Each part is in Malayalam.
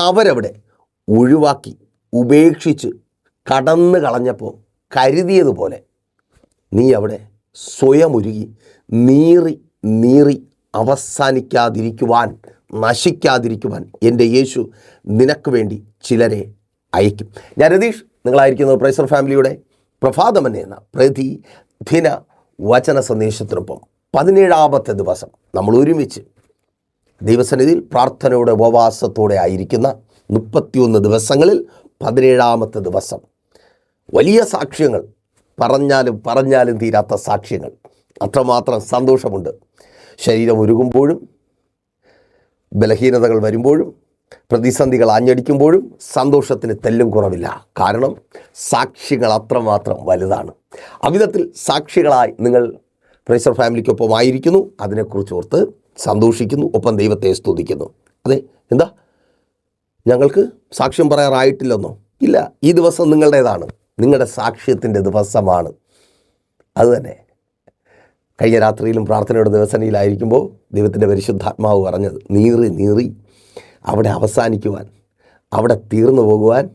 അവരവിടെ ഒഴിവാക്കി ഉപേക്ഷിച്ച് കടന്നു കളഞ്ഞപ്പോൾ കരുതിയതുപോലെ നീ അവിടെ സ്വയം നീറി നീറി അവസാനിക്കാതിരിക്കുവാൻ നശിക്കാതിരിക്കുവാൻ എന്റെ യേശു നിനക്ക് വേണ്ടി ചിലരെ അയക്കും. ഞാൻ രതീഷ് നിങ്ങളായിരിക്കുന്നത് പ്രൈസർ ഫാമിലിയുടെ പ്രഭാതമൻ എന്ന പ്രതി ദിന വചന സന്ദേശത്തിനൊപ്പം പതിനേഴാമത്തെ ദിവസം നമ്മൾ ഒരുമിച്ച് ദൈവസന്നിധിയിൽ പ്രാർത്ഥനയുടെ ഉപവാസത്തോടെ ആയിരിക്കുന്ന മുപ്പത്തിയൊന്ന് ദിവസങ്ങളിൽ പതിനേഴാമത്തെ ദിവസം. വലിയ സാക്ഷ്യങ്ങൾ പറഞ്ഞാലും പറഞ്ഞാലും തീരാത്ത സാക്ഷ്യങ്ങൾ. അത്രമാത്രം സന്തോഷമുണ്ട്. ശരീരം ഉരുകുമ്പോഴും ബലഹീനതകൾ വരുമ്പോഴും പ്രതിസന്ധികൾ ആഞ്ഞടിക്കുമ്പോഴും സന്തോഷത്തിന് തെല്ലും കുറവില്ല. കാരണം സാക്ഷികൾ അത്രമാത്രം വലുതാണ്. അവിധത്തിൽ സാക്ഷികളായി നിങ്ങൾ പ്രൈസർ ഫാമിലിക്കൊപ്പം ആയിരിക്കുന്നു അതിനെക്കുറിച്ച് ഓർത്ത് സന്തോഷിക്കുന്നു ഒപ്പം ദൈവത്തെ സ്തുതിക്കുന്നു. അതെ എന്താ? ഞങ്ങൾക്ക് സാക്ഷ്യം പറയാറായിട്ടില്ലെന്നോ? ഇല്ല ഈ ദിവസം നിങ്ങളുടേതാണ്. നിങ്ങളുടെ സാക്ഷ്യത്തിന്റെ ദിവസമാണ്. അതുതന്നെ കഴിഞ്ഞ രാത്രിയിലും പ്രാർത്ഥനയുടെ ദിവസനയിലായിരിക്കുമ്പോൾ ദൈവത്തിന്റെ പരിശുദ്ധാത്മാവ് പറഞ്ഞത് നീറി നീറി അവിടെ അവസാനിക്കുവാൻ അവിടെ തീർന്നു പോകുവാൻ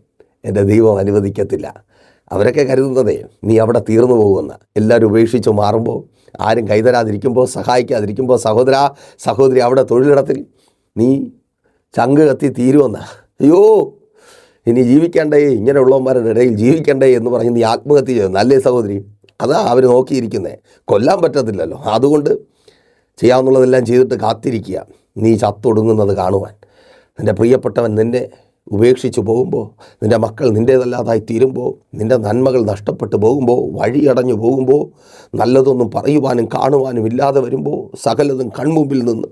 എന്റെ ദൈവം അനുവദിക്കത്തില്ല. അവരൊക്കെ കരുതുന്നതേ നീ അവിടെ തീർന്നു പോകുമെന്ന്. എല്ലാവരും ഉപേക്ഷിച്ച് മാറുമ്പോൾ ആരും കൈതരാതിരിക്കുമ്പോൾ സഹായിക്കാതിരിക്കുമ്പോൾ സഹോദര സഹോദരി അവിടെ തൊഴിലിടത്തിൽ നീ ചങ്ക് കത്തി തീരുമെന്ന് അയ്യോ ഇനി ജീവിക്കണ്ടേ ഇങ്ങനെയുള്ളവന്മാരുടെ ഇടയിൽ ജീവിക്കണ്ടേ എന്ന് പറഞ്ഞ് നീ ആത്മഹത്യ ചെയ്യുന്നു. അല്ലേ സഹോദരി? അതാ അവർ നോക്കിയിരിക്കുന്നത് കൊല്ലാൻ പറ്റത്തില്ലല്ലോ. അതുകൊണ്ട് ചെയ്യാവുന്നതെല്ലാം ചെയ്തിട്ട് കാത്തിരിക്കുക. നീ ചത്തൊടുങ്ങുന്നത് കാണുവാൻ. നിന്റെ പ്രിയപ്പെട്ടവൻ നിന്നെ ഉപേക്ഷിച്ച് പോകുമ്പോൾ നിന്റെ മക്കൾ നിന്റേതല്ലാതായി തീരുമ്പോൾ നിന്റെ നന്മകൾ നഷ്ടപ്പെട്ടു പോകുമ്പോൾ വഴിയടഞ്ഞു പോകുമ്പോൾ നല്ലതൊന്നും പറയുവാനും കാണുവാനും ഇല്ലാതെ വരുമ്പോൾ സകലതും കൺമുമ്പിൽ നിന്ന്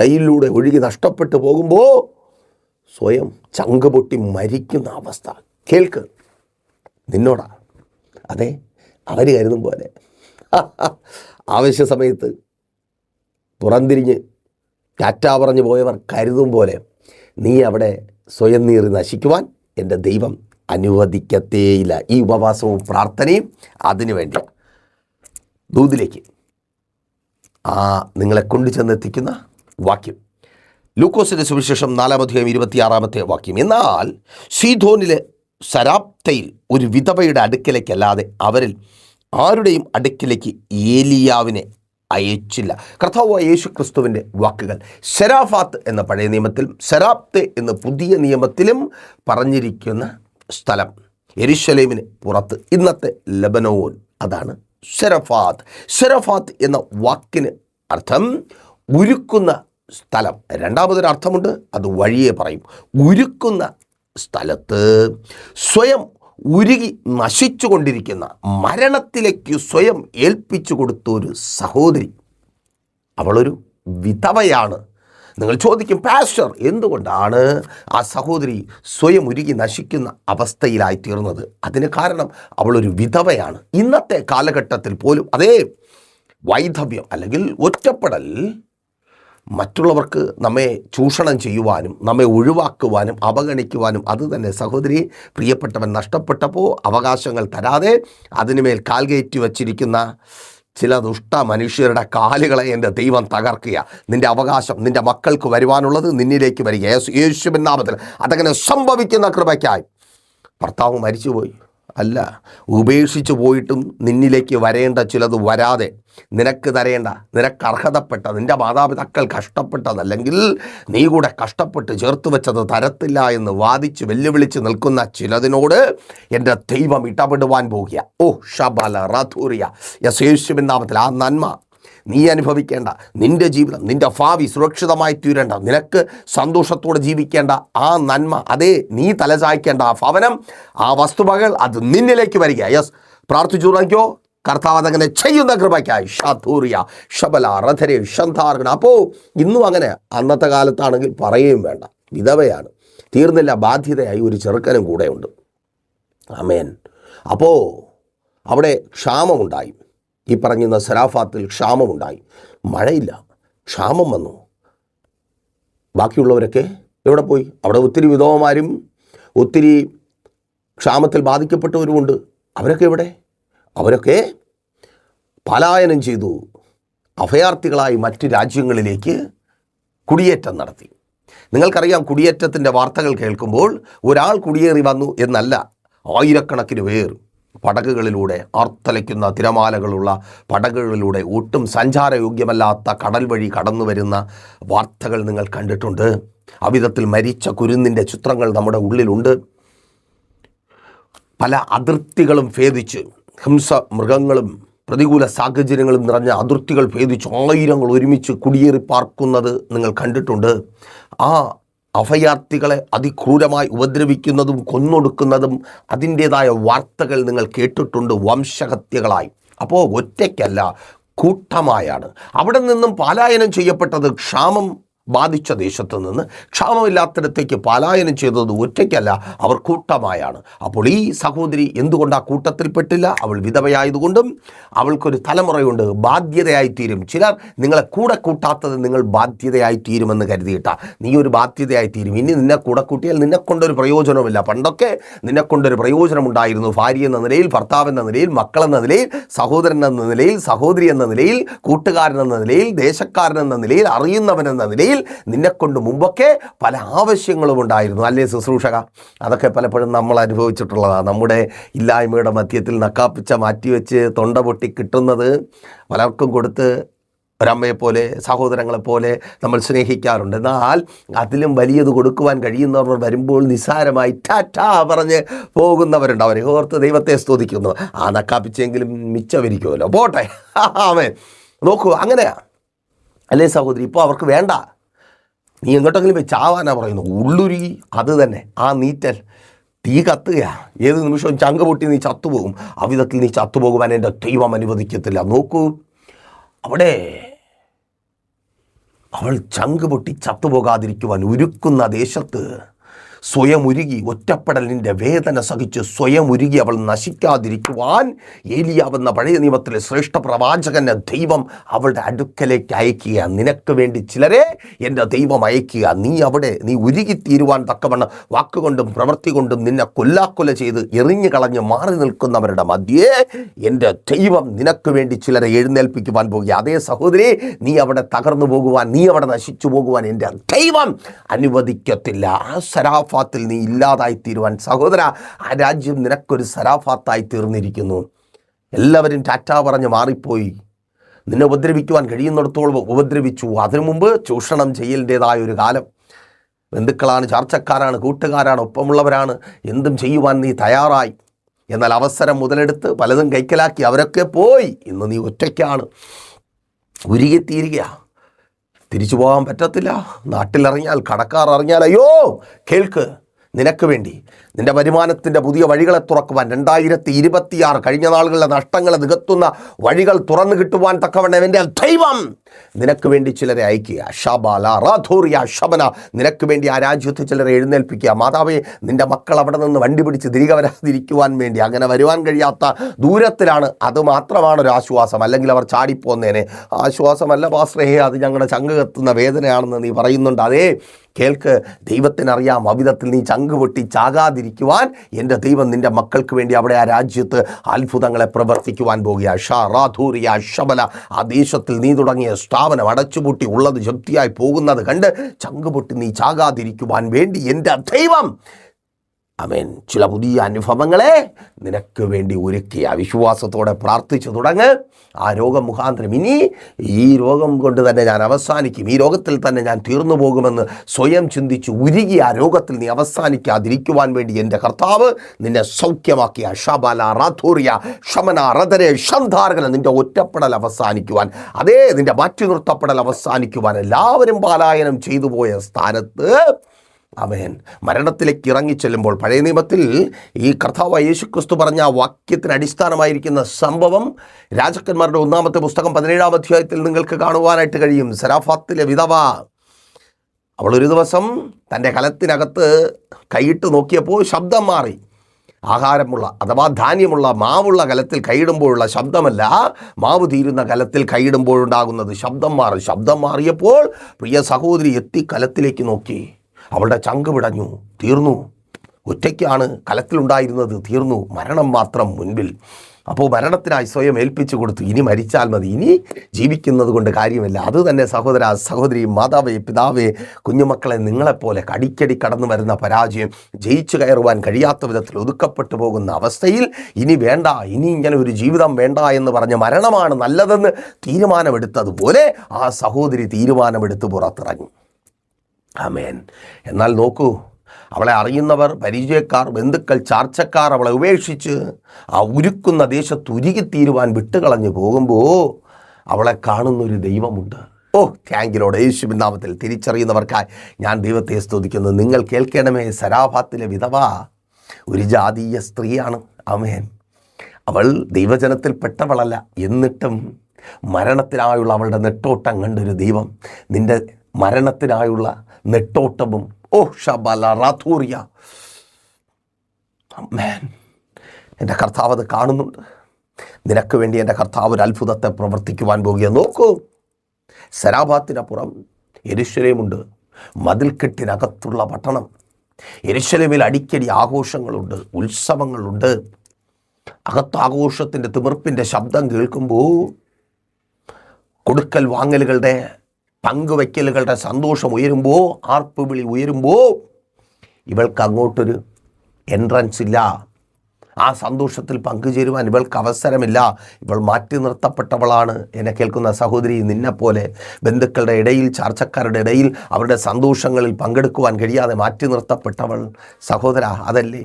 കയ്യിലൂടെ ഒഴുകി നഷ്ടപ്പെട്ടു പോകുമ്പോൾ സ്വയം ചങ്ക് പൊട്ടി മരിക്കുന്ന അവസ്ഥ. കേൾക്ക്. നിന്നോടാ. അതെ അവർ കരുതും പോലെ. ആവശ്യ സമയത്ത് പുറംതിരിഞ്ഞ് ടാറ്റാ പറഞ്ഞു പോയവർ കരുതും പോലെ നീ അവിടെ സ്വയം നീറി നശിക്കുവാൻ എന്റെ ദൈവം അനുവദിക്കത്തേയില്ല. ഈ ഉപവാസവും പ്രാർത്ഥനയും അതിനു വേണ്ടിയാണ് ദൂതിലേക്ക്. ആ നിങ്ങളെ കൊണ്ടു ചെന്നെത്തിക്കുന്ന വാക്യം. ലൂക്കോസിന്റെ സുവിശേഷം നാലാമധികം ഇരുപത്തിയാറാമത്തെ വാക്യം. എന്നാൽ സീധോനിലെ സരാപ്തയിൽ ഒരു വിധവയുടെ അടുക്കലേക്കല്ലാതെ അവരിൽ ആരുടെയും അടുക്കിലേക്ക് ഏലിയാവിനെ അയച്ചില്ല. കർത്താവ് യേശു ക്രിസ്തുവിന്റെ വാക്കുകൾ സെരാഫാത്ത് എന്ന പഴയ നിയമത്തിലും സെറാപ്തെ എന്ന പുതിയ നിയമത്തിലും പറഞ്ഞിരിക്കുന്ന സ്ഥലം എരിശലേമിന് പുറത്ത്. ഇന്നത്തെ ലബനോൻ അതാണ് സെറഫാത്ത് സെറഫാത്ത് എന്ന വാക്കിന് അർത്ഥം ഉരുക്കുന്ന സ്ഥലം. രണ്ടാമതൊരു അർത്ഥമുണ്ട് അത് വഴിയെ പറയും. ഉരുക്കുന്ന സ്ഥലത്ത് സ്വയം ഉരുകി നശിച്ചുകൊണ്ടിരിക്കുന്ന മരണത്തിലേക്ക് സ്വയം ഏൽപ്പിച്ചു കൊടുത്ത ഒരു സഹോദരി. അവളൊരു വിധവയാണ്. നിങ്ങൾ ചോദിക്കും പാസ്റ്റർ എന്തുകൊണ്ടാണ് ആ സഹോദരി സ്വയം ഉരുകി നശിക്കുന്ന അവസ്ഥയിലായി തീർന്നത്? അതിന് കാരണം അവളൊരു വിധവയാണ്. ഇന്നത്തെ കാലഘട്ടത്തിൽ പോലും അതേ വൈധവ്യം അല്ലെങ്കിൽ ഒറ്റപ്പെടൽ മറ്റുള്ളവർക്ക് നമ്മെ ചൂഷണം ചെയ്യുവാനും നമ്മെ ഒഴിവാക്കുവാനും അവഗണിക്കുവാനും അത് തന്നെ സഹോദരി പ്രിയപ്പെട്ടവൻ നഷ്ടപ്പെട്ടപ്പോൾ അവകാശങ്ങൾ തരാതെ അതിനുമേൽ കാൽകയറ്റി വച്ചിരിക്കുന്ന ചില ദുഷ്ട മനുഷ്യരുടെ കാലുകളെ എന്റെ ദൈവം തകർക്കുക. നിന്റെ അവകാശം നിന്റെ മക്കൾക്ക് വരുവാനുള്ളത് നിന്നിലേക്ക് വരിക. യേശു യേശുവിൻ നാമത്തിൽ അതങ്ങനെ സംഭവിക്കുന്ന കൃപയ്ക്കായി. ഭർത്താവ് മരിച്ചുപോയി. അല്ല ഉപേക്ഷിച്ചു പോയിട്ടും നിന്നിലേക്ക് വരേണ്ട ചിലത് വരാതെ നിനക്ക് തരേണ്ട നിനക്ക് അർഹതപ്പെട്ട നിന്റെ മാതാപിതാക്കൾ കഷ്ടപ്പെട്ടതല്ലെങ്കിൽ നീ കൂടെ കഷ്ടപ്പെട്ട് ചേർത്ത് വെച്ചത് തരത്തില്ല എന്ന് വാദിച്ച് വെല്ലുവിളിച്ച് നിൽക്കുന്ന ചിലതിനോട് എന്റെ ദൈവം ഇടപെടുവാൻ പോകുക. ഓ ഷബല റഥൂറിയ. യസ് യേശുവിൻ നാമത്തിൽ ആ നന്മ നീ അനുഭവിക്കേണ്ട. നിന്റെ ജീവിതം നിന്റെ ഭാവി സുരക്ഷിതമായി തീരേണ്ട. നിനക്ക് സന്തോഷത്തോടെ ജീവിക്കേണ്ട ആ നന്മ അതേ നീ തലചായ്ക്കേണ്ട ആ ഭവനം ആ വസ്തുവകൾ അത് നിന്നിലേക്ക് വരിക. യെസ് പ്രാർത്ഥിച്ചു തുടങ്ങിയോ കർത്താവ് അതങ്ങനെ ചെയ്യുന്ന കൃപയ്ക്കായി. ഷാത്തൂറിയ ഷബല റഥരെ ഷന്ധാർഗണ അപ്പോൾ ഇന്നും അങ്ങനെ അന്നത്തെ കാലത്താണെങ്കിൽ പറയുകയും വേണ്ട. വിധവയാണ്. തീർന്നില്ല ബാധ്യതയായി ഒരു ചെറുക്കനും ഉണ്ട് അമേൻ അപ്പോൾ അവിടെ ക്ഷാമമുണ്ടായി. ഈ പറഞ്ഞിരുന്ന സരാഫാത്തിൽ ക്ഷാമമുണ്ടായി. മഴയില്ല. ക്ഷാമം വന്നു. ബാക്കിയുള്ളവരൊക്കെ എവിടെ പോയി? അവിടെ ഒത്തിരി വിധവമാരും ഒത്തിരി ക്ഷാമത്തിൽ ബാധിക്കപ്പെട്ടവരുമുണ്ട്. അവരൊക്കെ എവിടെ? അവരൊക്കെ പലായനം ചെയ്തു അഭയാർത്ഥികളായി മറ്റ് രാജ്യങ്ങളിലേക്ക് കുടിയേറ്റം നടത്തി. നിങ്ങൾക്കറിയാം കുടിയേറ്റത്തിന്റെ വാർത്തകൾ കേൾക്കുമ്പോൾ ഒരാൾ കുടിയേറി വന്നു എന്നല്ല ആയിരക്കണക്കിന് പേർ പടകുകളിലൂടെ ആർത്തലയ്ക്കുന്ന തിരമാലകളുള്ള പടകുകളിലൂടെ ഒട്ടും സഞ്ചാരയോഗ്യമല്ലാത്ത കടൽ വഴി കടന്നു വരുന്ന വാർത്തകൾ നിങ്ങൾ കണ്ടിട്ടുണ്ട്. അവിധത്തിൽ മരിച്ച കുരുന്നിന്റെ ചിത്രങ്ങൾ നമ്മുടെ ഉള്ളിലുണ്ട്. പല അതിർത്തികളും ഭേദിച്ച് ഹിംസ മൃഗങ്ങളും പ്രതികൂല സാഹചര്യങ്ങളും നിറഞ്ഞ അതിർത്തികൾ ഭേദിച്ച് ആയിരങ്ങൾ ഒരുമിച്ച് കുടിയേറി പാർക്കുന്നത് നിങ്ങൾ കണ്ടിട്ടുണ്ട്. ആ അഭയാർത്ഥികളെ അതിക്രൂരമായി ഉപദ്രവിക്കുന്നതും കൊന്നൊടുക്കുന്നതും അതിന്റേതായ വാർത്തകൾ നിങ്ങൾ കേട്ടിട്ടുണ്ട് വംശഹത്യകളായി. അപ്പോൾ ഒറ്റയ്ക്കല്ല കൂട്ടമായാണ്. അവിടെ നിന്നും പലായനം ചെയ്യപ്പെട്ടത് ക്ഷാമം ബാധിച്ച ദേശത്ത് നിന്ന് ക്ഷാമമില്ലാത്തിടത്തേക്ക് പലായനം ചെയ്തത് ഒറ്റയ്ക്കല്ല അവർ കൂട്ടമായാണ്. അപ്പോൾ ഈ സഹോദരി എന്തുകൊണ്ട് ആ കൂട്ടത്തിൽപ്പെട്ടില്ല അവൾ വിധവയായതുകൊണ്ടും അവൾക്കൊരു തലമുറയുണ്ട് ബാധ്യതയായിത്തീരും. ചിലർ നിങ്ങളെ കൂടെ കൂട്ടാത്തത് നിങ്ങൾ ബാധ്യതയായിത്തീരുമെന്ന് കരുതിയിട്ട. നീ ഒരു ബാധ്യതയായിത്തീരും. ഇനി നിന്നെ കൂടെ കൂട്ടിയാൽ നിന്നെ കൊണ്ടൊരു പ്രയോജനവുമില്ല. പണ്ടൊക്കെ നിന്നെ കൊണ്ടൊരു പ്രയോജനമുണ്ടായിരുന്നു. ഭാര്യ എന്ന നിലയിൽ ഭർത്താവ് എന്ന നിലയിൽ മക്കളെന്ന നിലയിൽ സഹോദരൻ എന്ന നിലയിൽ സഹോദരി എന്ന നിലയിൽ കൂട്ടുകാരൻ എന്ന നിലയിൽ ദേശക്കാരൻ എന്ന നിലയിൽ അറിയുന്നവൻ എന്ന നിലയിൽ നിന്നെക്കൊണ്ട് മുമ്പൊക്കെ പല ആവശ്യങ്ങളും ഉണ്ടായിരുന്നു. അല്ലേ ശുശ്രൂഷക? അതൊക്കെ പലപ്പോഴും നമ്മൾ അനുഭവിച്ചിട്ടുള്ളതാണ് നമ്മുടെ ഇല്ലായ്മയുടെ മധ്യത്തിൽ നക്കാപ്പിച്ച മാറ്റിവെച്ച് തൊണ്ട പൊട്ടി കിട്ടുന്നത് പലർക്കും കൊടുത്ത് ഒരമ്മയെപ്പോലെ സഹോദരങ്ങളെപ്പോലെ നമ്മൾ സ്നേഹിക്കാറുണ്ട്. എന്നാൽ അതിലും വലിയത് കൊടുക്കുവാൻ കഴിയുന്നവർ വരുമ്പോൾ നിസ്സാരമായി ടാറ്റാ പറഞ്ഞ് പോകുന്നവരുണ്ട്. അവരെ ഓർത്ത് ദൈവത്തെ സ്തുതിക്കുന്നു. ആ നക്കാപ്പിച്ചെങ്കിലും മിച്ചവരിക്കുമല്ലോ പോട്ടെ. ആമേ നോക്കൂ അങ്ങനെയാ. അല്ലേ സഹോദരി ഇപ്പോൾ അവർക്ക് വേണ്ട. നീ എങ്ങോട്ടെങ്കിലും പോയി ചാവാനാ പറയുന്നു. ഉള്ളുരുകി അത് തന്നെ. ആ നീറ്റൽ തീ കത്തുകയാണ് ഏത് നിമിഷവും ചങ്ക പൊട്ടി നീ ചത്തുപോകും. അവിധത്തിൽ നീ ചത്തുപോകുവാൻ എന്റെ ദൈവം അനുവദിക്കത്തില്ല. നോക്കൂ. അവിടെ അവൾ ചങ്ക് പൊട്ടി ചത്തുപോകാതിരിക്കുവാൻ ഉരുക്കുന്ന ദേശത്ത് സ്വയം ഉരുകി ഒറ്റപ്പെടലിന്റെ വേദന സഹിച്ച് സ്വയം ഉരുകി അവൾ നശിക്കാതിരിക്കുവാൻ ഏലിയാവെന്ന പഴയ നിയമത്തിലെ ശ്രേഷ്ഠ പ്രവാചകനെ ദൈവം അവളുടെ അടുക്കലേക്ക് അയക്കുക. നിനക്ക് വേണ്ടി ചിലരെ എന്റെ ദൈവം അയക്കുക. നീ അവിടെ നീ ഉരുകിത്തീരുവാൻ തക്കവണ്ണം വാക്കുകൊണ്ടും പ്രവൃത്തി കൊണ്ടും നിന്നെ കൊല്ലാക്കൊല ചെയ്ത് എറിഞ്ഞു കളഞ്ഞ് മാറി നിൽക്കുന്നവരുടെ മധ്യേ എന്റെ ദൈവം നിനക്ക് വേണ്ടി ചിലരെ എഴുന്നേൽപ്പിക്കുവാൻ പോകുക. അതേ സഹോദരി നീ അവിടെ തകർന്നു പോകുവാൻ നീ അവിടെ നശിച്ചു പോകുവാൻ എന്റെ ദൈവം അനുവദിക്കത്തില്ല. ആ സരാഫാത്തിൽ നീ ഇല്ലാതായി തീരുവാൻ സഹോദര ആ രാജ്യം നിനക്കൊരു സരാഫാത്തായി തീർന്നിരിക്കുന്നു. എല്ലാവരും ടാറ്റ പറഞ്ഞ് മാറിപ്പോയി. നിന്നെ ഉപദ്രവിക്കുവാൻ കഴിയുന്നിടത്തോളം ഉപദ്രവിച്ചു. അതിനു മുമ്പ് ചൂഷണം ചെയ്യലിന്റെതായ ഒരു കാലം. ബന്ധുക്കളാണ് ചാർച്ചക്കാരാണ് കൂട്ടുകാരാണ് ഒപ്പമുള്ളവരാണ്. എന്തും ചെയ്യുവാൻ നീ തയ്യാറായി. എന്നാൽ അവസരം മുതലെടുത്ത് പലതും കൈക്കലാക്കി അവരൊക്കെ പോയി. ഇന്ന് നീ ഒറ്റയ്ക്കാണ്. ഉരുകിത്തീരുക തിരിച്ചു പോകാൻ പറ്റത്തില്ല. നാട്ടിലിറങ്ങിയാൽ കടക്കാർ അറിഞ്ഞാൽ അയ്യോ കേൾക്ക്. നിനക്ക് വേണ്ടി. നിന്റെ വരുമാനത്തിന്റെ പുതിയ വഴികളെ തുറക്കുവാൻ രണ്ടായിരത്തി ഇരുപത്തിയാറ് കഴിഞ്ഞ നാളുകളിലെ നഷ്ടങ്ങളെ നികത്തുന്ന വഴികൾ തുറന്നു കിട്ടുവാൻ തക്കവണ്ണം എന്റെ ദൈവം നിനക്ക് വേണ്ടി ചിലരെ അയക്കുക ഷബാല റാധൂറിയ ഷബന നിനക്ക് വേണ്ടി ആ രാജ്യത്ത് ചിലരെ എഴുന്നേൽപ്പിക്കുക. മാതാവേ നിന്റെ മക്കൾ അവിടെ നിന്ന് വണ്ടി പിടിച്ച് തിരികെ വരാതിരിക്കുവാൻ വേണ്ടി അങ്ങനെ വരുവാൻ കഴിയാത്ത ദൂരത്തിലാണ്. അത് മാത്രമാണ് ഒരു ആശ്വാസം. അല്ലെങ്കിൽ അവർ ചാടിപ്പോന്നേനെ. ആശ്വാസമല്ല പാശ്രഹേ അത് ഞങ്ങളുടെ ചങ്ക് കത്തുന്ന വേദനയാണെന്ന് നീ പറയുന്നുണ്ട്. അതേ കേൾക്ക് ദൈവത്തിനറിയാം. അവിധത്തിൽ നീ ചങ്ക് പൊട്ടി ചാകാതിരിക്കുവാൻ എന്റെ ദൈവം നിന്റെ മക്കൾക്ക് വേണ്ടി അവിടെ ആ രാജ്യത്ത് അത്ഭുതങ്ങളെ പ്രവർത്തിക്കുവാൻ പോകുക ഷാ റാധൂറിയ ശബല. ആ ദേശത്തിൽ നീ തുടങ്ങിയ സ്ഥാപനം അടച്ചുപൂട്ടി ഉള്ളത് ജപ്തിയായി പോകുന്നത് കണ്ട് ചങ്കുപൊട്ടി നീ ചാകാതിരിക്കുവാൻ വേണ്ടി എന്റെ ദൈവം അമേൻ. ചില പുതിയ അനുഭവങ്ങളെ നിനക്ക് വേണ്ടി ഒരുക്കിയ വിശ്വാസത്തോടെ പ്രാർത്ഥിച്ചു തുടങ്ങ്. ആ രോഗം മുഖാന്തരം. ഇനി ഈ രോഗം കൊണ്ട് തന്നെ ഞാൻ അവസാനിക്കും. ഈ രോഗത്തിൽ തന്നെ ഞാൻ തീർന്നു പോകുമെന്ന് സ്വയം ചിന്തിച്ച് ഉരുകി ആ രോഗത്തിൽ നീ അവസാനിക്കാതിരിക്കുവാൻ വേണ്ടി എന്റെ കർത്താവ് നിന്നെ സൗഖ്യമാക്കിയ ഷബല റാഥൂറിയ ഷമന റതരെ ഷന്ധാർഗന നിന്റെ ഒറ്റപ്പെടൽ അവസാനിക്കുവാൻ. അതേ നിന്റെ മാറ്റി നിർത്തപ്പെടൽ അവസാനിക്കുവാൻ എല്ലാവരും പാലായനം ചെയ്തു പോയ സ്ഥാനത്ത് അവൻ മരണത്തിലേക്ക് ഇറങ്ങിച്ചെല്ലുമ്പോൾ പഴയ നിയമത്തിൽ ഈ കർത്താവ് യേശുക്രിസ്തു പറഞ്ഞ വാക്യത്തിന് അടിസ്ഥാനമായിരിക്കുന്ന സംഭവം രാജാക്കന്മാരുടെ ഒന്നാമത്തെ പുസ്തകം പതിനേഴാം അധ്യായത്തിൽ നിങ്ങൾക്ക് കാണുവാനായിട്ട് കഴിയും. സരാഫാത്തിലെ വിധവ അവൾ ഒരു ദിവസം തന്റെ കലത്തിനകത്ത് കൈയിട്ട് നോക്കിയപ്പോൾ ശബ്ദം മാറി. ആഹാരമുള്ള അഥവാ ധാന്യമുള്ള മാവുള്ള കലത്തിൽ കൈയിടുമ്പോഴുള്ള ശബ്ദമല്ല മാവ് തീരുന്ന കലത്തിൽ കൈയിടുമ്പോഴുണ്ടാകുന്നത് ശബ്ദം മാറി. ശബ്ദം മാറിയപ്പോൾ പ്രിയ സഹോദരി എത്തി കലത്തിലേക്ക് നോക്കി. അവളുടെ ചങ്ക് പിടഞ്ഞു തീർന്നു. ഒറ്റയ്ക്കാണ് കലത്തിലുണ്ടായിരുന്നത്. തീർന്നു. മരണം മാത്രം മുൻപിൽ. അപ്പോൾ മരണത്തിനായി സ്വയം ഏൽപ്പിച്ചു കൊടുത്തു. ഇനി മരിച്ചാൽ മതി. ഇനി ജീവിക്കുന്നത് കൊണ്ട് കാര്യമില്ല. അത് തന്നെ സഹോദര സഹോദരി മാതാവേ പിതാവേ കുഞ്ഞുമക്കളെ നിങ്ങളെപ്പോലെ കടിക്കടി കടന്നു വരുന്ന പരാജയം ജയിച്ചു കയറുവാൻ കഴിയാത്ത വിധത്തിൽ ഒതുക്കപ്പെട്ടു പോകുന്ന അവസ്ഥയിൽ ഇനി വേണ്ട. ഇനി ഇങ്ങനെ ഒരു ജീവിതം വേണ്ട എന്ന് പറഞ്ഞ് മരണമാണ് നല്ലതെന്ന് തീരുമാനമെടുത്തതുപോലെ ആ സഹോദരി തീരുമാനമെടുത്ത് പുറത്തിറങ്ങി. ആമേൻ. എന്നാൽ നോക്കൂ അവളെ അറിയുന്നവർ പരിചയക്കാർ ബന്ധുക്കൾ ചാർച്ചക്കാർ അവളെ ഉപേക്ഷിച്ച് ആ ഉരുക്കുന്ന ദേശത്ത് ഉരുകിത്തീരുവാൻ വിട്ടുകളഞ്ഞു പോകുമ്പോൾ അവളെ കാണുന്നൊരു ദൈവമുണ്ട്. ഓ താങ്കിലോട് യേശുവിൻ നാമത്തിൽ തിരിച്ചറിയുന്നവർക്കായി ഞാൻ ദൈവത്തെ സ്തുതിക്കുന്നു. നിങ്ങൾ കേൾക്കണമേ സരാഭാത്തിലെ വിധവ ഒരു ജാതീയ സ്ത്രീയാണ്. അമേൻ അവൾ ദൈവജനത്തിൽപ്പെട്ടവളല്ല എന്നിട്ടും മരണത്തിനായുള്ള അവളുടെ നെട്ടോട്ടം കണ്ടൊരു ദൈവം നിന്റെ മരണത്തിനായുള്ള നെട്ടോട്ടവും. ഓ ഷബല റാത്തൂറിയ എന്റെ കർത്താവ് അത് കാണുന്നുണ്ട്. നിനക്ക് വേണ്ടി എന്റെ കർത്താവ് ഒരു അത്ഭുതത്തെ പ്രവർത്തിക്കുവാൻ പോകുക. നോക്കൂ. സരാഭാത്തിനപ്പുറം എരിശ്വരയുമുണ്ട് മതിൽക്കെട്ടിനകത്തുള്ള പട്ടണം. എരിശ്വരമിൽ അടിക്കടി ആഘോഷങ്ങളുണ്ട് ഉത്സവങ്ങളുണ്ട്. അകത്ത് ആഘോഷത്തിന്റെ തിമിർപ്പിന്റെ ശബ്ദം കേൾക്കുമ്പോൾ കൊടുക്കൽ വാങ്ങലുകളുടെ പങ്കുവയ്ക്കലുകളുടെ സന്തോഷം ഉയരുമ്പോൾ ആർപ്പ് വിളി ഉയരുമ്പോൾ ഇവൾക്ക് അങ്ങോട്ടൊരു എൻട്രൻസ് ഇല്ല. ആ സന്തോഷത്തിൽ പങ്കുചേരുവാൻ ഇവൾക്ക് അവസരമില്ല. ഇവൾ മാറ്റി നിർത്തപ്പെട്ടവളാണ്. എന്നെ കേൾക്കുന്ന സഹോദരി നിന്നെപ്പോലെ ബന്ധുക്കളുടെ ഇടയിൽ ചാർച്ചക്കാരുടെ ഇടയിൽ അവരുടെ സന്തോഷങ്ങളിൽ പങ്കെടുക്കുവാൻ കഴിയാതെ മാറ്റി നിർത്തപ്പെട്ടവൾ സഹോദര അതല്ലേ?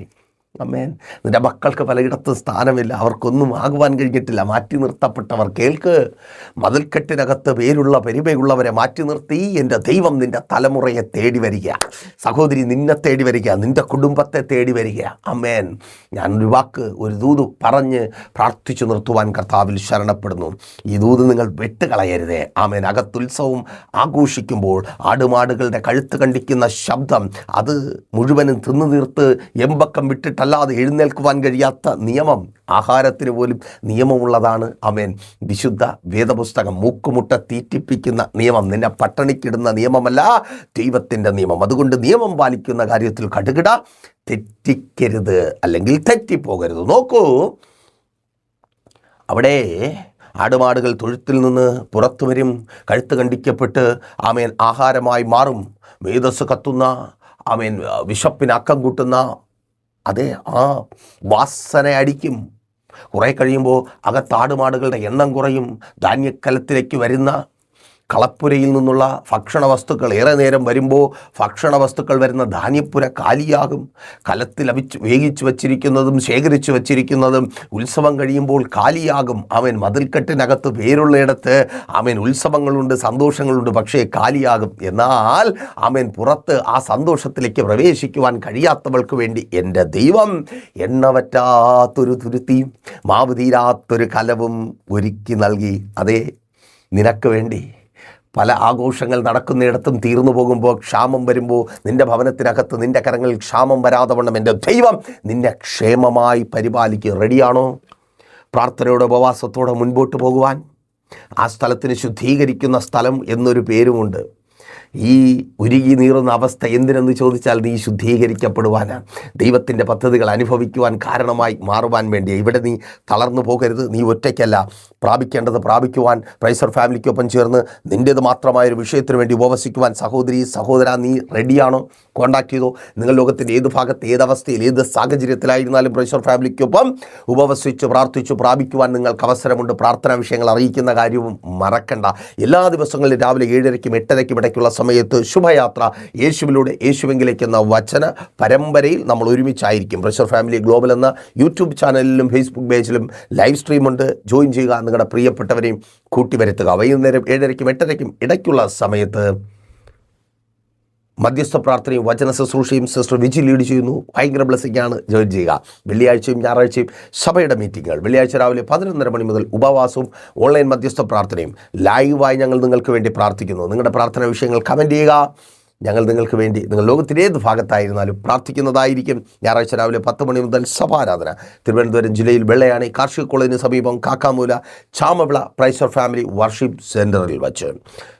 അമ്മേൻ നിന്റെ മക്കൾക്ക് പലയിടത്തും സ്ഥാനമില്ല. അവർക്കൊന്നും ആകുവാൻ കഴിഞ്ഞിട്ടില്ല. മാറ്റി നിർത്തപ്പെട്ടവർ കേൾക്ക്. മതിൽക്കെട്ടിനകത്ത് പേരുള്ള പെരുമയുള്ളവരെ മാറ്റി നിർത്തി. എന്റെ ദൈവം നിന്റെ തലമുറയെ തേടി വരിക. സഹോദരി നിന്നെ തേടി വരിക. നിന്റെ കുടുംബത്തെ തേടി വരിക. അമ്മേൻ ഞാൻ ഒരു വാക്ക് ഒരു ദൂത് പറഞ്ഞ് പ്രാർത്ഥിച്ചു നിർത്തുവാൻ കർത്താവിൽ ശരണപ്പെടുന്നു. ഈ ദൂത് നിങ്ങൾ വെട്ടുകളയരുതേ. ആമേൻ. അകത്തുത്സവം ആഘോഷിക്കുമ്പോൾ ആടുമാടുകളുടെ കഴുത്ത് കണ്ടിക്കുന്ന ശബ്ദം അത് മുഴുവനും തിന്നു തീർത്ത് എമ്പക്കം വിട്ടിട്ടല്ലാതെ എഴുന്നേൽക്കുവാൻ കഴിയാത്ത നിയമം ആഹാരത്തിന് പോലും നിയമമുള്ളതാണ്. അമേൻ വിശുദ്ധ വേദപുസ്തകം മൂക്കുമുട്ട തീറ്റിപ്പിക്കുന്ന നിയമം നിന്നെ പട്ടണിക്കിടുന്ന നിയമമല്ല ദൈവത്തിന്റെ നിയമം. അതുകൊണ്ട് നിയമം പാലിക്കുന്ന കാര്യത്തിൽ കടുകിട തെറ്റിക്കരുത്. അല്ലെങ്കിൽ തെറ്റിപ്പോകരുത്. നോക്കൂ. അവിടെ ആടുമാടുകൾ തൊഴുത്തിൽ നിന്ന് പുറത്തു വരും. കഴുത്ത് കണ്ടിക്കപ്പെട്ട് ആമേൻ ആഹാരമായി മാറും. മേധസ് കത്തുന്ന ആമേൻ വിശപ്പിന് അക്കം കൂട്ടുന്ന അതെ ആ വാസന അടിക്കും. കുറേ കഴിയുമ്പോൾ അകത്താടുമാടുകളുടെ എണ്ണം കുറയും. ധാന്യക്കലത്തിലേക്ക് വരുന്ന കളപ്പുരയിൽ നിന്നുള്ള ഭക്ഷണ വസ്തുക്കൾ ഏറെ നേരം വരുമ്പോൾ ഭക്ഷണ വസ്തുക്കൾ വരുന്ന ധാന്യപ്പുര കാലിയാകും. കലത്തിൽ അവിച്ച് വേവിച്ച് വച്ചിരിക്കുന്നതും ശേഖരിച്ച് വച്ചിരിക്കുന്നതും ഉത്സവം കഴിയുമ്പോൾ കാലിയാകും. അവൻ മതിൽക്കെട്ടിനകത്ത് പേരുള്ളയിടത്ത് അവൻ ഉത്സവങ്ങളുണ്ട് സന്തോഷങ്ങളുണ്ട് പക്ഷേ കാലിയാകും. എന്നാൽ അവൻ പുറത്ത് ആ സന്തോഷത്തിലേക്ക് പ്രവേശിക്കുവാൻ കഴിയാത്തവൾക്ക് വേണ്ടി എന്റെ ദൈവം എണ്ണവറ്റാത്തൊരു തുരുത്തിയും മാവ് തീരാത്തൊരു കലവും ഒരുക്കി നൽകി. അതേ നിനക്ക് വേണ്ടി പല ആഘോഷങ്ങൾ നടക്കുന്നിടത്തും തീർന്നു പോകുമ്പോൾ ക്ഷാമം വരുമ്പോൾ നിന്റെ ഭവനത്തിനകത്ത് നിന്റെ കരങ്ങളിൽ ക്ഷാമം വരാതെ വണ്ണം എന്റെ ദൈവം നിന്നെ ക്ഷേമമായി പരിപാലിക്കുക റെഡിയാണോ പ്രാർത്ഥനയുടെ ഉപവാസത്തോടെ മുൻപോട്ട് പോകുവാൻ. ആ സ്ഥലത്തിന് ശുദ്ധീകരിക്കുന്ന സ്ഥലം എന്നൊരു പേരുമുണ്ട്. ഈ ഉരുകി നീറുന്ന അവസ്ഥ എന്തിനെന്ന് ചോദിച്ചാൽ നീ ശുദ്ധീകരിക്കപ്പെടുവാനാണ്. ദൈവത്തിന്റെ പദ്ധതികൾ അനുഭവിക്കുവാൻ കാരണമായി മാറുവാൻ വേണ്ടി. ഇവിടെ നീ തളർന്നു പോകരുത് നീ ഒറ്റയ്ക്കല്ല. പ്രാപിക്കേണ്ടത് പ്രാപിക്കുവാൻ പ്രൈസർ ഫാമിലിക്കൊപ്പം ചേർന്ന് നിന്റേത് മാത്രമായൊരു വിഷയത്തിന് വേണ്ടി ഉപവസിക്കുവാൻ സഹോദരി സഹോദര നീ റെഡിയാണോ? കോണ്ടാക്ട് ചെയ്തോ? നിങ്ങൾ ലോകത്തിന്റെ ഏത് ഭാഗത്ത് ഏത് അവസ്ഥയിൽ ഏത് സാഹചര്യത്തിലായിരുന്നാലും പ്രൈസർ ഫാമിലിക്കൊപ്പം ഉപവസിച്ച് പ്രാർത്ഥിച്ചു പ്രാപിക്കുവാൻ നിങ്ങൾക്ക് അവസരമുണ്ട്. പ്രാർത്ഥനാ വിഷയങ്ങൾ അറിയിക്കുന്ന കാര്യവും മറക്കണ്ട. എല്ലാ ദിവസങ്ങളിലും രാവിലെ ഏഴരയ്ക്കും എട്ടരയ്ക്കും ഇടയ്ക്കുള്ള സമയത്ത് ശുഭയാത്ര. യേശുവിലൂടെ യേശുവെങ്കിലേക്ക് എന്ന വചന പരമ്പരയിൽ നമ്മൾ ഒരുമിച്ചായിരിക്കും. പ്രഷർ ഫാമിലി ഗ്ലോബൽ എന്ന യൂട്യൂബ് ചാനലിലും ഫേസ്ബുക്ക് പേജിലും ലൈവ് സ്ട്രീമുണ്ട് ജോയിൻ ചെയ്യുക നിങ്ങളുടെ പ്രിയപ്പെട്ടവരെയും കൂട്ടിവരുത്തുക. വൈകുന്നേരം ഏഴരയ്ക്കും എട്ടരയ്ക്കും ഇടയ്ക്കുള്ള സമയത്ത് മധ്യസ്ഥ പ്രാർത്ഥനയും വചന ശുശ്രൂഷയും സിസ്റ്റർ വിജി ലീഡ് ചെയ്യുന്നു. ഭയങ്കര ബ്ലസ്സിംഗ് ആണ്. ജോയിൻ ചെയ്യുക. വെള്ളിയാഴ്ചയും ഞായറാഴ്ചയും സഭയുടെ മീറ്റിങ്ങുകൾ വെള്ളിയാഴ്ച രാവിലെ പതിനൊന്നര മണി മുതൽ ഉപവാസവും ഓൺലൈൻ മധ്യസ്ഥ പ്രാർത്ഥനയും. ലൈവായി ഞങ്ങൾ നിങ്ങൾക്ക് വേണ്ടി പ്രാർത്ഥിക്കുന്നു. നിങ്ങളുടെ പ്രാർത്ഥന വിഷയങ്ങൾ കമന്റ് ചെയ്യുക. ഞങ്ങൾ നിങ്ങൾക്ക് വേണ്ടി നിങ്ങൾ ലോകത്തിലേത് ഭാഗത്തായിരുന്നാലും പ്രാർത്ഥിക്കുന്നതായിരിക്കും. ഞായറാഴ്ച രാവിലെ പത്ത് മണി മുതൽ സഭാരാധന. തിരുവനന്തപുരം ജില്ലയിൽ വെള്ളയാണി കാർഷിക കോളേജിന് സമീപം Kakkamoola Chamavila praiser family worship സെന്ററിൽ വച്ച്.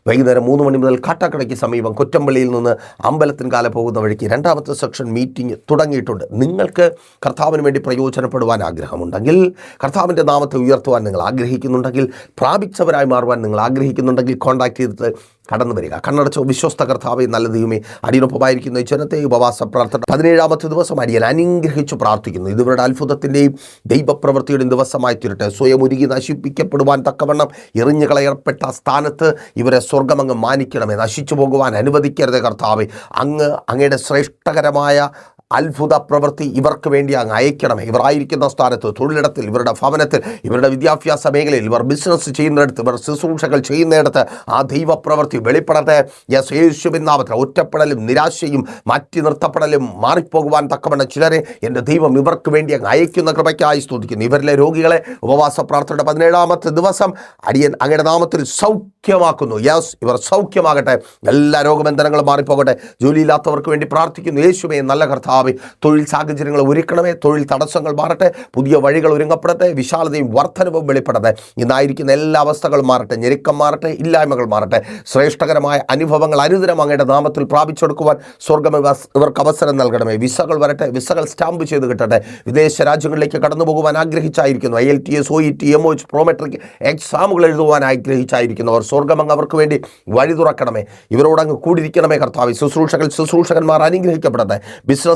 വൈകുന്നേരം മൂന്ന് മണി മുതൽ കാട്ടാക്കടയ്ക്ക് സമീപം കൊറ്റമ്പള്ളിയിൽ നിന്ന് അമ്പലത്തിൻകാല പോകുന്ന വഴിക്ക് രണ്ടാമത്തെ സെക്ഷൻ മീറ്റിംഗ് തുടങ്ങിയിട്ടുണ്ട്. നിങ്ങൾക്ക് കർത്താവിന് വേണ്ടി പ്രയോജനപ്പെടുവാൻ ആഗ്രഹമുണ്ടെങ്കിൽ കർത്താവിന്റെ നാമത്തെ ഉയർത്തുവാൻ നിങ്ങൾ ആഗ്രഹിക്കുന്നുണ്ടെങ്കിൽ പ്രാപിച്ചവരായി മാറുവാൻ നിങ്ങൾ ആഗ്രഹിക്കുന്നുണ്ടെങ്കിൽ കോൺടാക്ട് ചെയ്തിട്ട് കടന്നു വരിക കണ്ണടച്ച വിശ്വസ്ത കർത്താവെ നല്ല ദൈവമേ അടിയനൊപ്പമായിരിക്കുന്ന. ഈ ജനത്തെ ഉപവാസ പ്രാർത്ഥന. പതിനേഴാമത്തെ ദിവസം അടിയൻ അനുഗ്രഹിച്ചു പ്രാർത്ഥിക്കുന്നു. ഇതുവരുടെ അത്ഭുതത്തിന്റെയും ദൈവപ്രവൃത്തിയുടെയും ദിവസമായി തീരട്ടെ. സ്വയം ഒരുങ്ങി നശിപ്പിക്കപ്പെടുവാൻ തക്കവണ്ണം എറിഞ്ഞു കളയപ്പെട്ട സ്ഥാനത്ത് ഇവരെ സ്വർഗമങ്ങ് മാനിക്കണമേ. നശിച്ചു പോകുവാൻ അനുവദിക്കരുത് കർത്താവെ. അങ്ങ് അങ്ങയുടെ ശ്രേഷ്ഠകരമായ അത്ഭുത പ്രവൃത്തി ഇവർക്ക് വേണ്ടി അങ്ങ് അയക്കണമേ ഇവർ ആയിരിക്കുന്ന സ്ഥാനത്ത് തൊഴിലിടത്തിൽ ഇവരുടെ ഭവനത്തിൽ ഇവരുടെ വിദ്യാഭ്യാസ മേഖലയിൽ ഇവർ ബിസിനസ് ചെയ്യുന്നിടത്ത് ഇവർ ശുശ്രൂഷകൾ ചെയ്യുന്നിടത്ത് ആ ദൈവപ്രവൃത്തി വെളിപ്പെടട്ടെ. യെസ് യേശുവിൻ നാമത്തിൽ ഒറ്റപ്പെടലും നിരാശയും മാറ്റി നിർത്തപ്പെടലും മാറിപ്പോകുവാൻ തക്കവണ്ണം ചിലരെ എന്റെ ദൈവം ഇവർക്ക് വേണ്ടി അങ്ങ് അയക്കുന്ന കൃപയ്ക്കായി സ്തുതിക്കുന്നു. ഇവരിലെ രോഗികളെ ഉപവാസ പ്രാർത്ഥനയുടെ പതിനേഴാമത്തെ ദിവസം അടിയൻ അങ്ങയുടെ നാമത്തിൽ സൗഖ്യമാക്കുന്നു. യെസ് ഇവർ സൗഖ്യമാകട്ടെ. എല്ലാ രോഗബന്ധനങ്ങളും മാറിപ്പോകട്ടെ. ജോലിയില്ലാത്തവർക്ക് വേണ്ടി പ്രാർത്ഥിക്കുന്നു. യേശുമേ നല്ല കർത്താവെ തൊഴിൽ സാഹചര്യങ്ങൾ ഒരുക്കണമേ. തൊഴിൽ തടസ്സങ്ങൾ മാറട്ടെ. പുതിയ വഴികൾ ഒരുങ്ങപ്പെടട്ടെ. വിശാലതയും വർധനവും വെളിപ്പെടട്ടെ. ഇന്നായിരിക്കുന്ന എല്ലാ അവസ്ഥകളും മാറട്ടെ. ഞെരുക്കം മാറട്ടെ. ഇല്ലായ്മകൾ മാറട്ടെ. ശ്രേഷ്ഠകരമായ അനുഭവങ്ങൾ അനുദിനം അങ്ങയുടെ നാമത്തിൽ പ്രാപിച്ചെടുക്കുവാൻ സ്വർഗം ഇവ- ഇവർക്ക് അവസരം നൽകണമേ. വിസകൾ വരട്ടെ. വിസകൾ സ്റ്റാമ്പ് ചെയ്ത് കിട്ടട്ടെ. വിദേശ രാജ്യങ്ങളിലേക്ക് കടന്നു പോകുവാൻ ആഗ്രഹിച്ചായിരിക്കുന്നു. I L T S O E T M O H Prometric എക്സാമുകൾ എഴുതുവാൻ ആഗ്രഹിച്ചായിരിക്കുന്നവർ സ്വർഗമങ്ങ് അവർക്ക് വേണ്ടി വഴി തുറക്കണമേ. ഇവരോടങ്ങ് കൂടിയിരിക്കണമേ കർത്താവ്. ശുശ്രൂഷകൾ ശുശ്രൂഷകന്മാർ അനുഗ്രഹിക്കപ്പെടട്ടെ.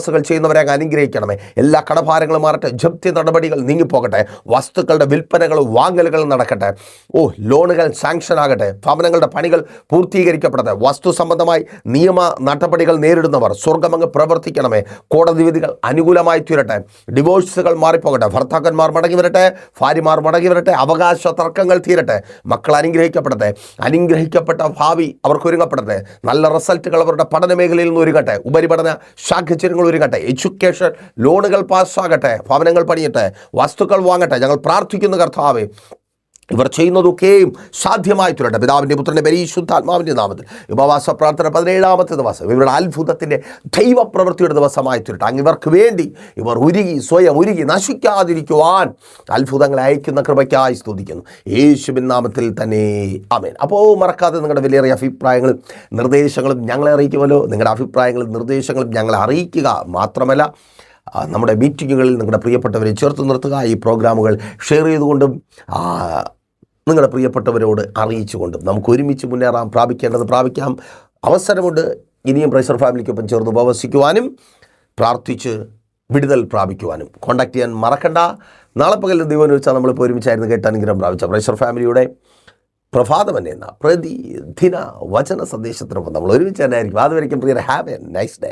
ബിസിനസ്സുകൾ ചെയ്യുന്നവരെ അങ്ങ് അനുഗ്രഹിക്കണമേ. എല്ലാ കടഭാരങ്ങളും മാറട്ടെ. ജപ്തി നടപടികൾ നീങ്ങിപ്പോകട്ടെ. വസ്തുക്കളുടെ വിൽപ്പനകൾ വാങ്ങലുകൾ നടക്കട്ടെ. ഓ ലോണുകൾ സാങ്ഷൻ ആകട്ടെ. ഭവനങ്ങളുടെ പണികൾ പൂർത്തീകരിക്കപ്പെടട്ടെ. വസ്തു സംബന്ധമായി നിയമ നടപടികൾ നേരിടുന്നവർ സ്വർഗമങ്ങ് പ്രവർത്തിക്കണമേ. കോടതി വിധികൾ അനുകൂലമായി തീരട്ടെ. ഡിവോഴ്സുകൾ മാറിപ്പോകട്ടെ. ഭർത്താക്കന്മാർ മടങ്ങി വരട്ടെ. ഭാര്യമാർ മടങ്ങി വരട്ടെ. അവകാശ തർക്കങ്ങൾ തീരട്ടെ. മക്കൾ അനുഗ്രഹിക്കപ്പെടട്ടെ. അനുഗ്രഹിക്കപ്പെട്ട ഭാവി അവർക്ക് ഒരുങ്ങപ്പെടട്ടെ. നല്ല റിസൾട്ടുകൾ അവരുടെ പഠന മേഖലയിൽ നിന്ന് ഒരുങ്ങട്ടെ. ഉപരിപഠന സാഹചര്യങ്ങൾ ഒരുങ്ങട്ടെ എഡ്യൂക്കേഷൻ ലോണുകൾ പാസ്സാകട്ടെ. ഭവനങ്ങൾ പണിയട്ടെ. വസ്തുക്കൾ വാങ്ങട്ടെ. ഞങ്ങൾ പ്രാർത്ഥിക്കുന്നു കർത്താവേ. ഇവർ ചെയ്യുന്നതൊക്കെയും സാധ്യമായി തീരട്ടെ പിതാവിന്റെ പുത്രന്റെ പരിശുദ്ധാത്മാവിന്റെ നാമത്തിൽ. ഉപവാസ പ്രാർത്ഥന പതിനേഴാമത്തെ ദിവസം. ഇവരുടെ അത്ഭുതത്തിന്റെ ദൈവപ്രവൃത്തിയുടെ ദിവസമായി തീരട്ടെ അങ്ങ് ഇവർക്ക് വേണ്ടി ഇവർ ഉരുകി സ്വയം ഉരുകി നശിക്കാതിരിക്കുവാൻ അത്ഭുതങ്ങൾ അയക്കുന്ന കൃപയ്ക്കായി സ്തുതിക്കുന്നു. യേശുവിൻ നാമത്തിൽ തന്നെ. ആമേൻ. അപ്പോൾ മറക്കാതെ നിങ്ങളുടെ വിലയേറിയ അഭിപ്രായങ്ങളും നിർദ്ദേശങ്ങളും ഞങ്ങളെ അറിയിക്കുമല്ലോ. നിങ്ങളുടെ അഭിപ്രായങ്ങളും നിർദ്ദേശങ്ങളും ഞങ്ങളെ അറിയിക്കുക മാത്രമല്ല നമ്മുടെ മീറ്റിങ്ങുകളിൽ നിങ്ങളുടെ പ്രിയപ്പെട്ടവരെ ചേർത്ത് നിർത്തുക. ഈ പ്രോഗ്രാമുകൾ ഷെയർ ചെയ്തുകൊണ്ടും നിങ്ങളുടെ പ്രിയപ്പെട്ടവരോട് അറിയിച്ചുകൊണ്ടും നമുക്ക് ഒരുമിച്ച് മുന്നേറാം പ്രാപിക്കേണ്ടത് പ്രാപിക്കാം. അവസരമുണ്ട് ഇനിയും പ്രൈസർ ഫാമിലിക്കൊപ്പം ചേർന്ന് ഉപവസിക്കുവാനും പ്രാർത്ഥിച്ച് വിടുതൽ പ്രാപിക്കുവാനും. കോൺടാക്ട് ചെയ്യാൻ മറക്കണ്ട. നാളെ പകൽ ദൈവം വെച്ചാൽ നമ്മളിപ്പോൾ ഒരുമിച്ചായിരുന്നു കേട്ട് അനുഗ്രഹം പ്രാപിച്ച പ്രൈസർ ഫാമിലിയുടെ പ്രഭാതം തന്നെ എന്ന പ്രതിദിന വചന സന്ദേശത്തിനൊപ്പം നമ്മൾ ഒരുമിച്ച് തന്നെ ആയിരിക്കും. Prior have a nice day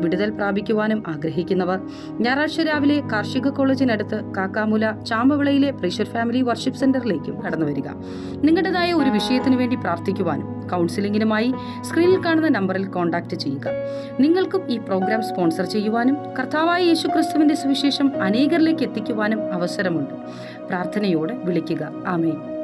വിടുതൽ പ്രാപിക്കുവാനും ആഗ്രഹിക്കുന്നവർ. ഞായറാഴ്ച രാവിലെ കാർഷിക കോളേജിനടുത്ത് കാക്കാമുല ചാമ്പവിളയിലെ പ്രഷർ ഫാമിലി വർഷിപ്പ് സെന്ററിലേക്കും കടന്നു വരിക നിങ്ങളുടേതായ ഒരു വിഷയത്തിന് വേണ്ടി പ്രാർത്ഥിക്കുവാനും കൗൺസിലിംഗിനുമായി സ്ക്രീനിൽ കാണുന്ന നമ്പറിൽ കോൺടാക്ട് ചെയ്യുക. നിങ്ങൾക്കും ഈ പ്രോഗ്രാം സ്പോൺസർ ചെയ്യുവാനും കർത്താവായ യേശു ക്രിസ്തുവിന്റെ സുവിശേഷം അനേകരിലേക്ക് എത്തിക്കുവാനും അവസരമുണ്ട്. പ്രാർത്ഥനയോടെ വിളിക്കുക. ആമേൻ.